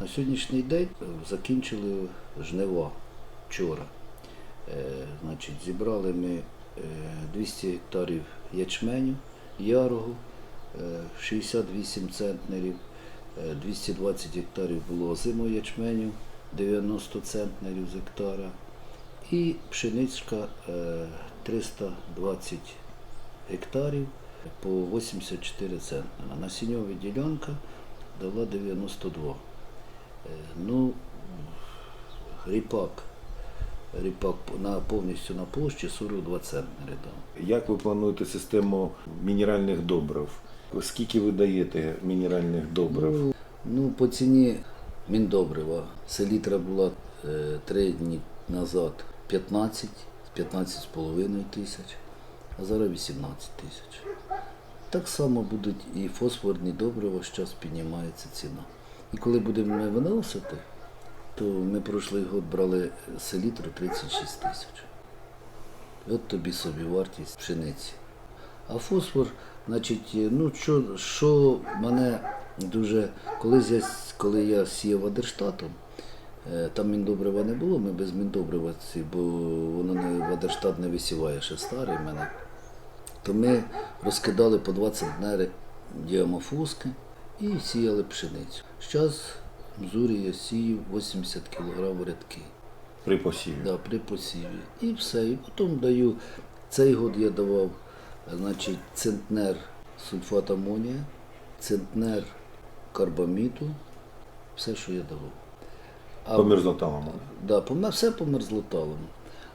На сьогоднішній день е, закінчили жнива вчора. Е, Значить, зібрали ми е, 200 гектарів ячменю, ярогу, е, 68 центнерів, е, 220 гектарів було озимого ячменю, 90 центнерів з гектара. І пшеничка е, 320 гектарів по 84 центнера. Насінньова ділянка дала 92. Е, Ну, ріпак. Ріпак на повністю на площі 42 центнери. Як ви плануєте систему мінеральних добрив? Скільки ви даєте мінеральних добрив? Ну, ну, по ціні міндобрива. Селітра була е, три дні назад 15, 15,5 тисяч, а зараз 18 тисяч. Так само будуть і фосфорні добрива, зараз піднімається ціна. І коли будемо виносити, то ми прошлий год брали селітру 36 тисяч. От тобі собі вартість пшениці. А фосфор, значить, ну що, що мене дуже. Колись я, коли я сіяв Адерштатом, е, там міндобрива не було, ми без міндобрива, бо воно не Адерштат не висіває ще старий мене. То ми розкидали по 2 центнери діамофуски і сіяли пшеницю. Зараз в Мзурі я сію 80 кг рядки. При посіві? Да, при посіві. І все. І потім даю. Цей год я давав значить, центнер сульфат амонія, центнер карбаміту, все, що я давав. А, По мерзлоталому. да, по, все по мерзлоталому.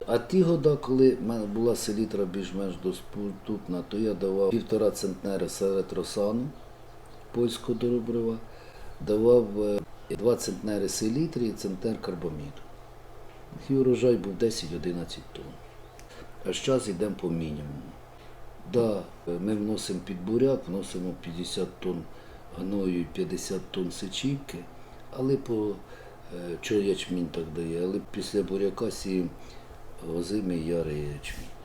А ті года, коли в мене була селітра більш-менш доступна, то я давав півтора центнера серетросану польського добрива, давав е, два центнери селітри і центнер карбаміту. І урожай був 10-11 тонн. А зараз йдемо по мінімуму. Да, ми вносимо під буряк, вносимо 50 тонн гною і 50 тонн сечівки, але по е, чого ячмінь так дає, але після буряка сіємо озимий ярий ячмінь.